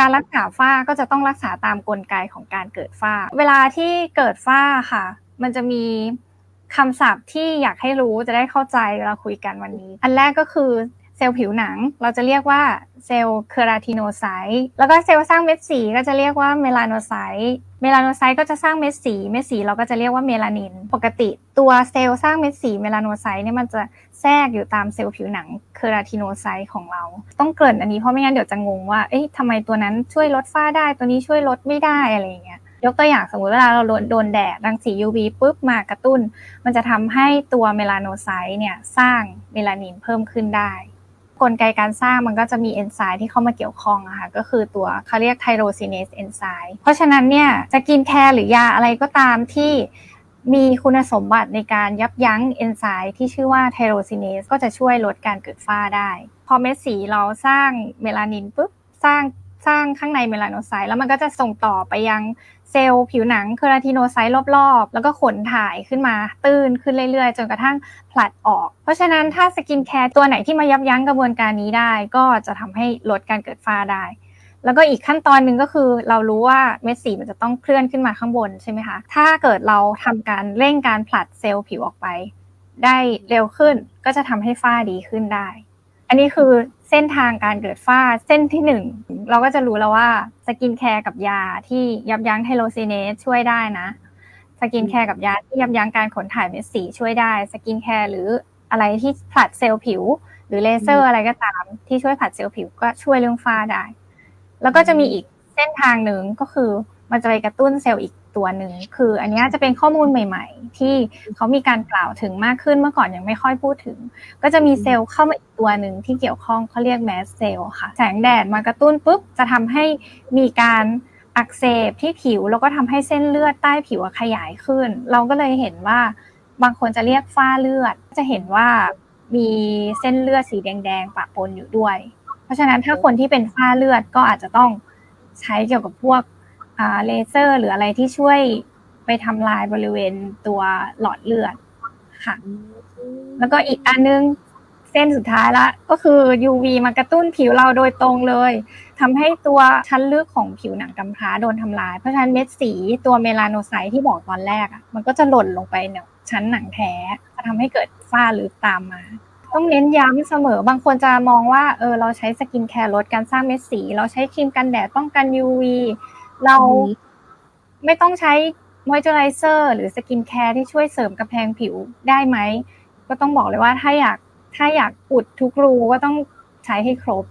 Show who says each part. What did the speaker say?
Speaker 1: การรักษาฝ้าก็จะต้องรักษาตามกลไกของการเกิดฝ้า เวลาที่เกิดฝ้าค่ะ มันจะมีคำศัพท์ที่อยากให้รู้จะได้เข้าใจเวลาคุยกันวันนี้ อันแรกก็คือ ซลล์ผิวหนัง เราจะเรียกว่าเซลล์เคราติโนไซต์แล้วก็เซลล์สร้างเม็ดสีก็จะเรียกว่าเมลาโนไซต์เมลาโนไซต์ก็จะสร้างเม็ดสี เม็ดสีเราก็จะเรียกว่าเมลานิน ปกติตัวเซลล์สร้างเม็ดสีเมลาโนไซต์เนี่ยมันจะแทรกอยู่ตามเซลล์ผิวหนังเคราติโนไซต์ของเรา ต้องเกริ่นอันนี้เพราะไม่งั้นเดี๋ยวจะงงว่า เอ๊ะทำไมตัวนั้นช่วยลดฝ้าได้ ตัวนี้ช่วยลดไม่ได้อะไรอย่างเงี้ย ยกตัวอย่างสมมติเวลาเราโดนแดดรังสี UV ปุ๊บมากระตุ้น มันจะทำให้ตัวเมลาโนไซต์เนี่ยสร้างเมลานินเพิ่มขึ้นได้ กลไกการสร้างมันก็จะมีเอนไซม์ที่เข้ามาเกี่ยวข้องอะค่ะก็คือตัวเขาเรียกไทโรซินเอสเอนไซม์เพราะฉะนั้นเนี่ยจะกินแคร์หรือยาอะไรก็ตามที่มีคุณสมบัติในการยับยั้งเอนไซม์ที่ชื่อว่าไทโรซินเนสก็จะช่วยลดการเกิดฝ้าได้ พอเม็ดสีเราสร้างเมลานินปุ๊บสร้าง สร้างข้างในเมลาโนไซต์แล้วมันก็จะส่งต่อไปยังเซลล์ผิวหนังเคราติโนไซต์รอบๆ แล้วก็ขนถ่ายขึ้นมาตื้นขึ้นเรื่อยๆ จนกระทั่งผลัดออก เพราะฉะนั้นถ้าสกินแคร์ตัวไหนที่มายับยั้งกระบวนการนี้ได้ ก็จะทำให้ลดการเกิดฝ้าได้ แล้วก็อีกขั้นตอนหนึ่งก็คือเรารู้ว่าเม็ดสีมันจะต้องเคลื่อนขึ้นมาข้างบนใช่ไหมคะ ถ้าเกิดเราทำการเร่งการผลัดเซลล์ผิวออกไป ได้เร็วขึ้นก็จะทำให้ฝ้าดีขึ้นได้ อันนี้คือเส้นทางการเกิดฝ้าเส้นที่หนึ่งเราก็จะรู้แล้วว่าสกินแคร์กับยาที่ยับยั้งไทโรซินเนสช่วยได้นะสกินแคร์กับยาที่ยับยั้งการขนถ่ายเม็ดสีช่วยได้สกินแคร์หรืออะไรที่ผลัดเซลล์ผิว หรือเลเซอร์อะไรก็ตามที่ช่วยผลัดเซลล์ผิวก็ช่วยเรื่องฝ้าได้ แล้วก็จะมีอีกเส้นทางหนึ่งก็คือ มันจะไปกระตุ้นเซลล์อีกตัวหนึ่ง คืออันนี้จะเป็นข้อมูลใหม่ ๆ ที่เขามีการกล่าวถึงมากขึ้นเมื่อก่อนยังไม่ค่อยพูดถึง ก็จะมีเซลล์เข้ามาอีกตัวหนึ่งที่เกี่ยวข้องเขาเรียกแมสเซลล์ค่ะ แสงแดดมากระตุ้นปุ๊บจะทำให้มีการอักเสบที่ผิวแล้วก็ทำให้เส้นเลือดใต้ผิวขยายขึ้น เราก็เลยเห็นว่าบางคนจะเรียกฝ้าเลือด จะเห็นว่ามีเส้นเลือดสีแดงๆปะปนอยู่ด้วย เพราะฉะนั้นถ้าคนที่เป็นฝ้าเลือดก็อาจจะต้องใช้เกี่ยวกับพวก เลเซอร์ หรืออะไรที่ช่วยไปทำลายบริเวณตัวหลอดเลือดค่ะ แล้วก็อีกอันนึงเส้นสุดท้ายละก็คือ UV มากระตุ้นผิวเราโดยตรงเลยทำให้ตัวชั้นลึกของผิวหนังกำพร้าโดนทำลาย เพราะฉะนั้นเม็ดสีตัวเมลานไซต์ที่บอกตอนแรกอะมันก็จะหล่นลงไปเนี่ยชั้นหนังแท้จะทำให้เกิดฝ้าลึกตามมา ต้องเน้นย้ำเสมอบางคนจะมองว่าเออเราใช้สกินแคร์ลดการสร้างเม็ดสี เราใช้ครีมกันแดดป้องกัน UV เราไม่ต้องใช้มอยเจอไรเซอร์หรือสกินแคร์ที่ช่วยเสริมกระแพงผิวได้ไหม ก็ต้องบอกเลยว่าถ้าอยากถ้าอยากอุดทุกรูก็ต้องใช้ให้ครบ